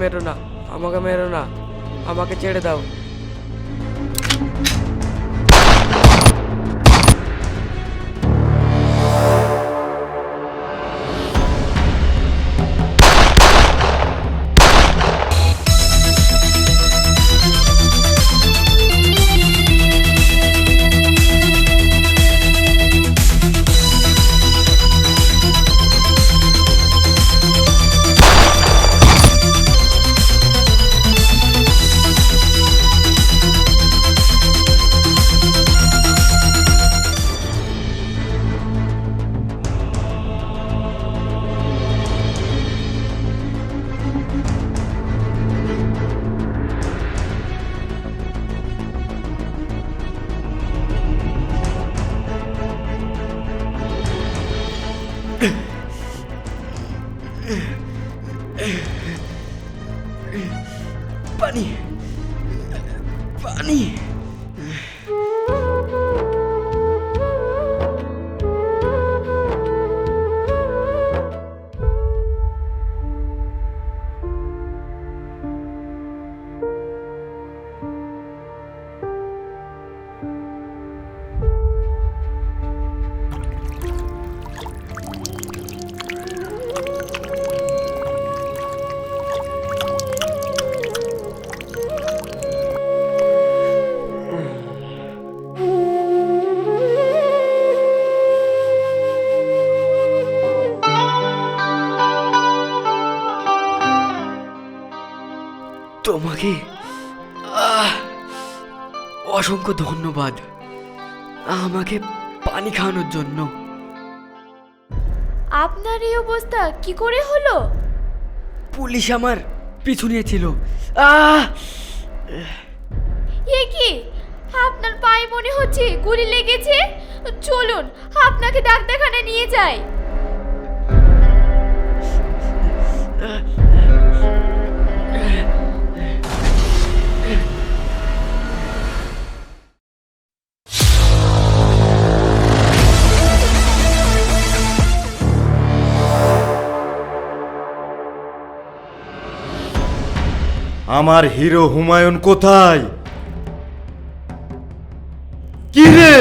আমাকে মেরো না আমাকে মেরো না আমাকে ছেড়ে দাও অসংখ্য ধন্যবাদ। আমাকে পানি খাওয়ানোর জন্য। আপনার এই অবস্থা কি করে হলো? পুলিশ আমার পিছু নিয়েছিল। আহ! এ কি? আপনার পায়ে মনে হচ্ছে গুলি লেগেছে? চলুন আপনাকে ডাক্তারখানায় নিয়ে যাই। আমার হিরো হুমায়ুন কোথায়? কি রে?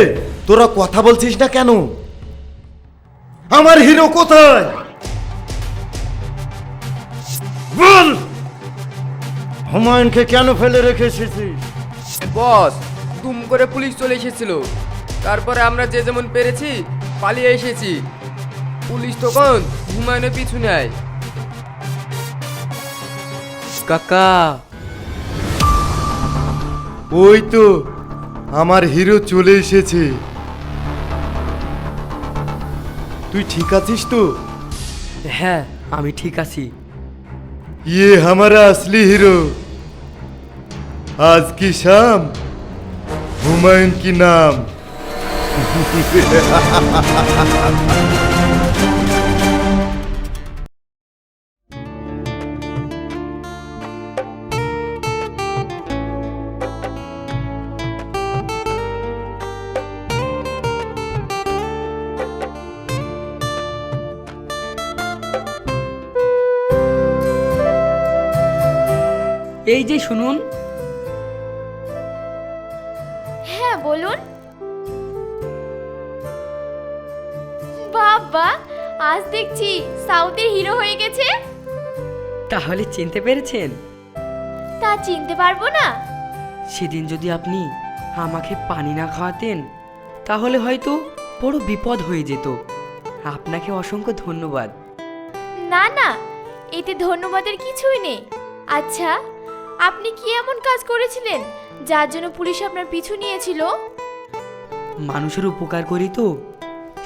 তোরা কথা বলছিস না কেন? আমার হিরো কোথায়? বল! হুমায়ুনকে কেন ফেলে রেখে এসেছিস বস, দুম করে পুলিশ চলে এসেছিল। তারপরে আমরা যে যেমন পেরেছি, পালিয়ে এসেছি। পুলিশ তখন হুমায়ুনের পিছু নেয়। কাকা। ওই তো আমার হিরো চলে এসেছে। তুই ঠিক আছিস তো? হ্যাঁ আমি ঠিক আছি। ইয়ে হামারা আসলি হিরো। আজ কি শাম? হুমায়ুন কি নাম? শুনুন। হ্যাঁ বলুন। বাবা আজ দেখছি সাউথের হিরো হয়ে গেছে। তাহলে চিনতে পেরেছেন? তা চিনতে পারব না। সেদিন যদি আপনি আমাকে পানি না খাওয়াতেন তাহলে হয়তো বড় বিপদ হয়ে যেত। আপনাকে অসংখ্য ধন্যবাদ। না না এতে ধন্যবাদের কিছুই নেই। আচ্ছা আপনি কি এমন কাজ করেছিলেন যার জন্য পুলিশ আপনার পিছু নিয়েছিল? মানুষের উপকার করি তো।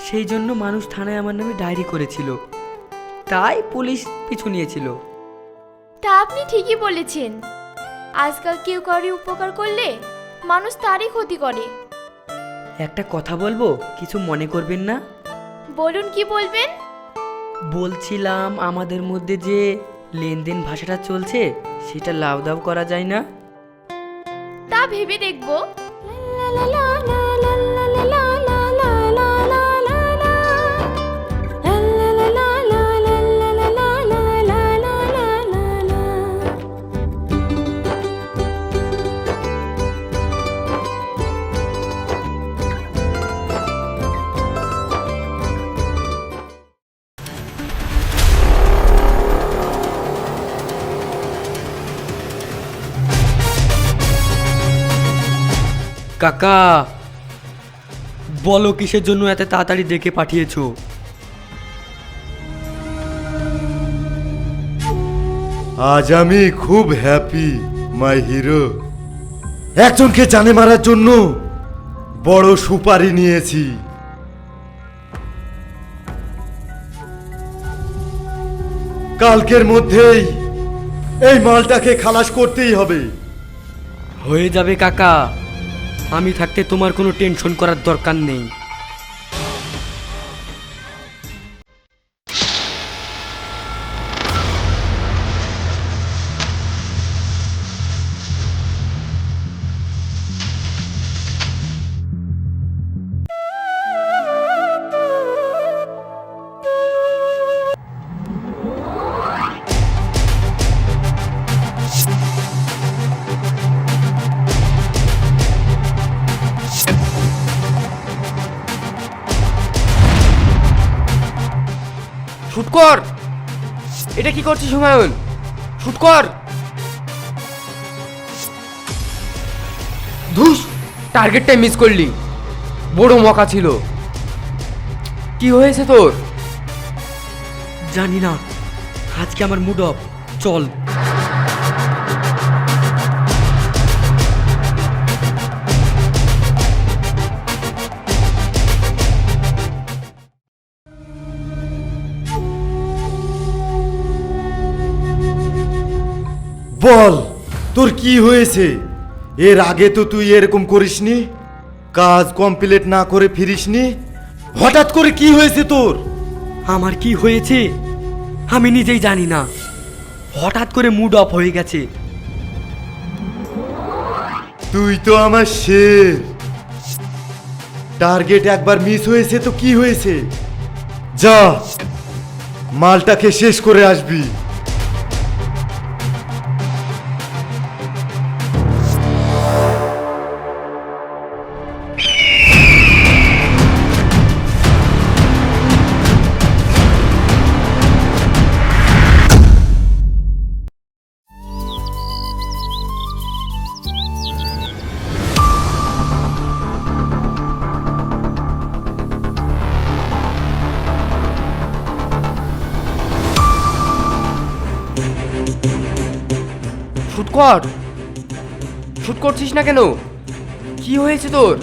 সেই জন্য মানুষ থানায় আমার নামে ডায়েরি করেছিল। তাই পুলিশ পিছু নিয়েছিল। তা আপনি ঠিকই বলেছেন। আজকাল কেউ কাউরি উপকার করলে মানুষ তারই ক্ষতি করে। একটা কথা বলব? কিছু মনে করবেন না? বলুন কি বলবেন? বলছিলাম আমাদের মধ্যে যে লেনদেন ভাষাটা চলছে সেটা লাউ দাও করা যায় না? তা ভেবে দেখব। কাকা বলো কিসের জন্য এত তাড়াতাড়ি ডেকে পাঠিয়েছো? আজ আমি খুব হ্যাপি মাই হিরো একজনকে জানে মারার জন্য বড় সুপারি নিয়েছি। কালকের মধ্যেই এই মালটাকে খালাস করতেই হবে। হয়ে যাবে কাকা। আমি থাকতে তোমার কোনো টেনশন করার দরকার নেই। এটা কি করছিস হুমায়ুন? শুট কর। ধুস টার্গেটটাই মিস করলি। বড় মকা ছিল। কি হয়েছে তোর? জানি না। আজকে আমার মুড অফ চল। বল তোর কি হয়েছে? এর আগে তো তুই এরকম করিসনি কাজ কমপ্লিট না করে ফিরিসনি। হঠাৎ করে কি হয়েছে তোর? আমার কি হয়েছে? আমি নিজেই জানি না। হঠাৎ করে মুড অফ হয়ে গেছে। তুই তো আমার শের। টার্গেট একবার মিস হয়েছে তো কি হয়েছে? যা মালটাকে শেষ করে আসবি। শুট কর শুট করছিস না কেন? কি হয়েছে তোর?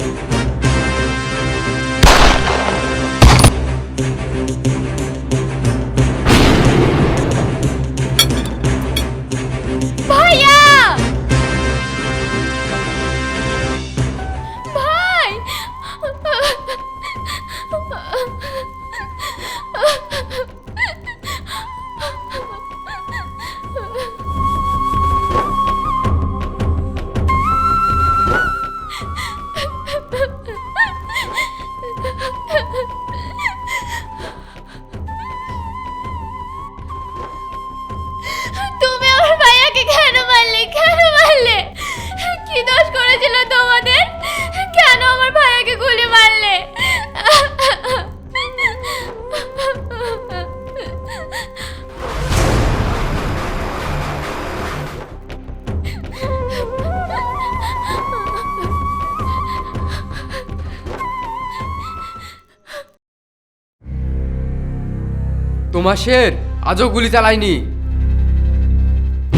তোমার শের আজও গুলি চালায়নি।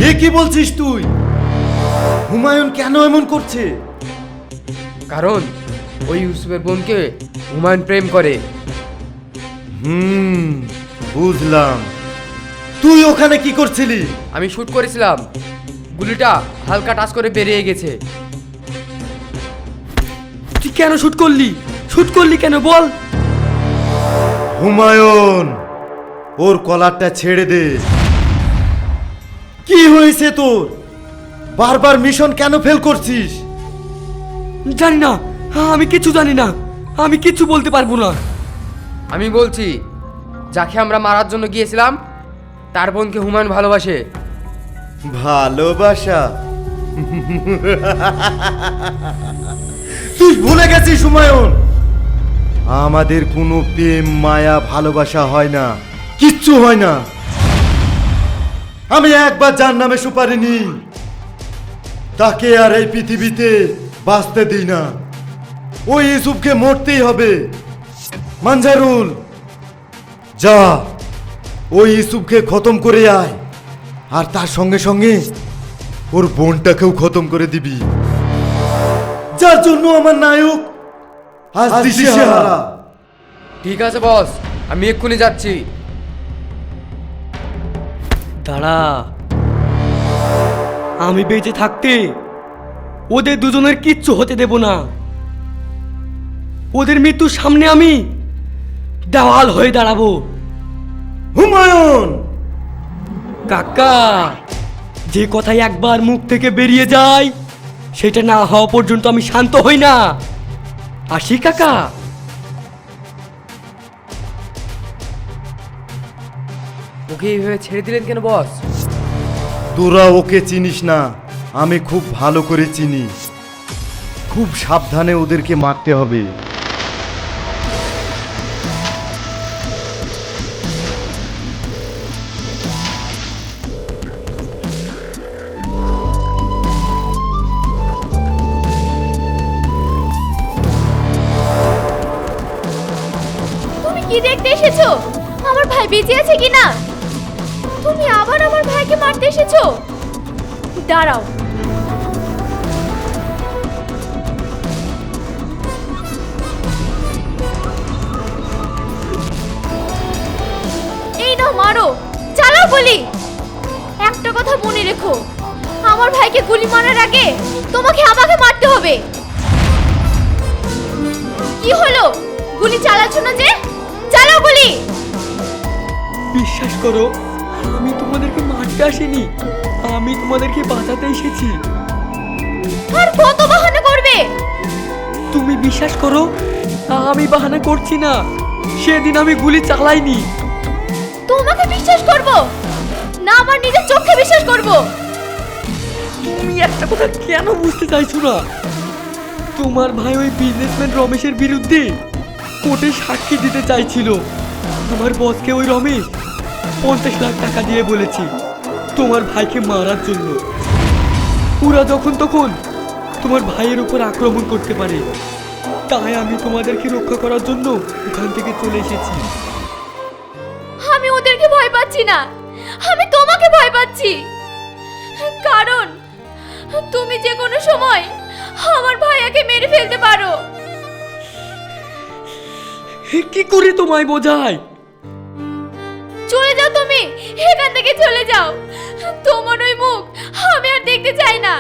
এ কি বলছিস তুই? হুমায়ুন কেন এমন করছে? কারণ ওই ইউসুফের বোনকে হুমায়ুন প্রেম করে। হুম বুঝলাম। তুই ওখানে কি করছিলি? আমি শুট করেছিলাম। গুলিটা হালকা টাচ করে বেরিয়ে গেছে। তুই কেন শুট করলি? শুট করলি কেন বল? হুমায়ুন! ওর কলারটা ছেড়ে দে। কি হয়েছে তোর? বারবার মিশন কেন ফেল করছিস? জানি না। আমি কিছু জানি না। আমি কিছু বলতে পারব না। আমি বলছি যাকে আমরা মারার জন্য গিয়েছিলাম তার বোনকে হুমায়ুন ভালোবাসে। ভালোবাসা? তুই ভুলে গেছিস হুমায়ুন? আমাদের কোনো প্রেম মায়া ভালোবাসা হয় না। কিচ্ছু হয় না। আমি একবার যার নামে সুপারি নিই তাকে আর এই পৃথিবীতে বাঁচতে দিই না। ওই ইউসুফকে মরতেই হবে। মানজারুল যা ওই ইউসুফকে খতম করে আয়। আর তার সঙ্গে সঙ্গে ওর বোনটাকেও খতম করে দিবি। যার জন্য আমার নায়ক আজ দিশেহারা। ঠিক আছে বস। আমি এক্ষুনি যাচ্ছি। দাঁড়া। আমি বেঁচে থাকতে ওদের দুজনের কিচ্ছু হতে দেব না। ওদের মৃত্যুর সামনে আমি দেওয়াল হয়ে দাঁড়াবো। হুমায়ুন! কাকা যে কথাই একবার মুখ থেকে বেরিয়ে যায় সেটা না হওয়া পর্যন্ত আমি শান্ত হই না। আসি কাকা। ওকে এইভাবে ছেড়ে দিলেন কেন, বস? তোরা ওকে চিনিস না, আমি খুব ভালো করে চিনি। খুব সাবধানে ওদেরকে মারতে হবে। দাঁড়াও। এই নাও, মারো। চালাও গুলি। একটা কথা মনে রেখো। আমার ভাইকে গুলি মারার আগে তোমাকে আমাকে মারতে হবে। কি হলো? গুলি চালাচ্ছ না যে? চালাও গুলি। বিশ্বাস করো আমি তোমাদেরকে মারতে আসিনি। আমি তোমাদেরকে বাঁচাতে এসেছি। আর কত বাহানা করবে? তুমি বিশ্বাস করো আমি বাহানা করছি না। সেদিন আমি গুলি চালাইনি। তোমাকে বিশ্বাস করব? না আমার নিজের চোখে বিশ্বাস করব? তুমি একটা কথা কেন বুঝতে চাইছো না? তোমার ভাই ওই বিজনেসম্যান রমেশের বিরুদ্ধে কোর্টে সাক্ষী দিতে চাইছিল। আমার বসকে ওই রমেশ পঞ্চাশ লাখ টাকা দিয়ে বলেছি তোমার ভাইকে মারার জন্য। ওরা যখন তখন তোমার ভাইয়ের উপর আক্রমণ করতে পারে। তাই আমি তোমাদেরকে রক্ষা করার জন্য ওখান থেকে চলে এসেছি। আমি ওদেরকে ভয় পাচ্ছি না। আমি তোমাকে ভয় পাচ্ছি। কারণ তুমি যে কোনো সময় আমার ভাইয়াকে মেরে ফেলতে পারো। কি করে তোমায় বোঝায়? এখান থেকে চলে যাও। তোমার ওই মুখ আমি আর দেখতে চাই না।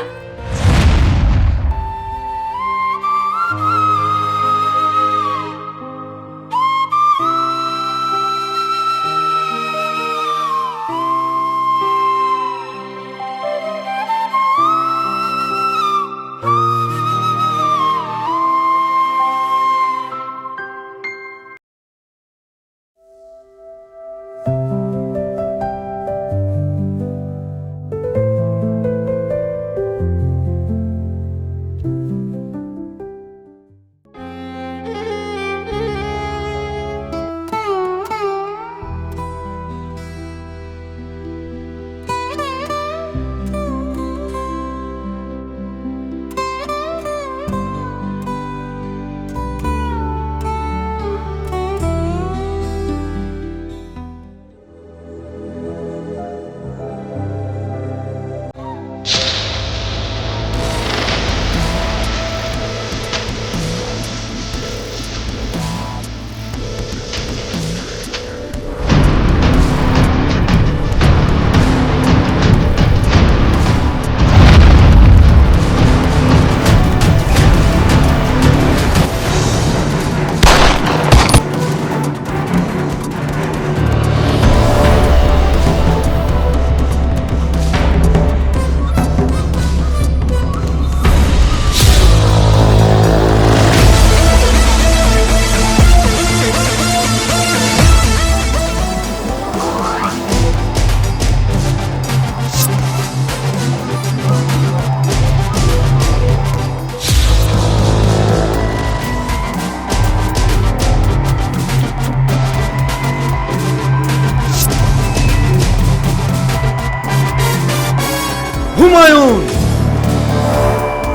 হুমায়ুন।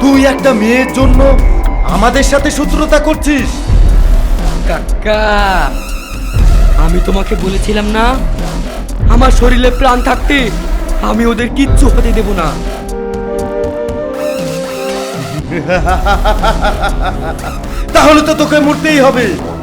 তুই একটা মেয়ের জন্য আমাদের সাথে শত্রুতা করছিস। কাকা আমি তোমাকে বলেছিলাম না? আমার শরীরে প্রাণ থাকতে আমি ওদের কিচ্ছু হতে দেব না। তাহলে তো তোকে মরতেই হবে।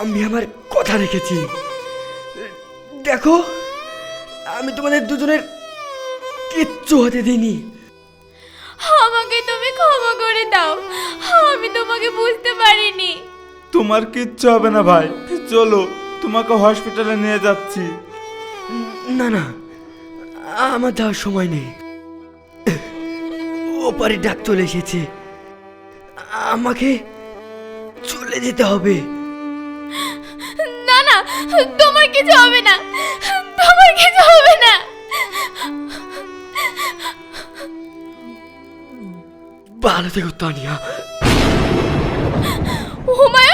আমি আমার কথা রেখেছি। দেখো আমি তোমাদের দুজনের কিচ্ছু হতে দিইনি। আমাকে তুমি ক্ষমা করে দাও। আমি তোমাকে বুঝতে পারিনি। তোমার কিচ্ছু হবে না ভাই। চলো তোমাকে হসপিটালে নিয়ে যাচ্ছি। না না আমার যাওয়ার সময় নেই। ওপারে ডাক চলে এসেছে। আমাকে চলে যেতে হবে। তোমার কিছু হবে না তোমার কিছু হবে না ভালো থেকো তানিয়া হুমায়ুন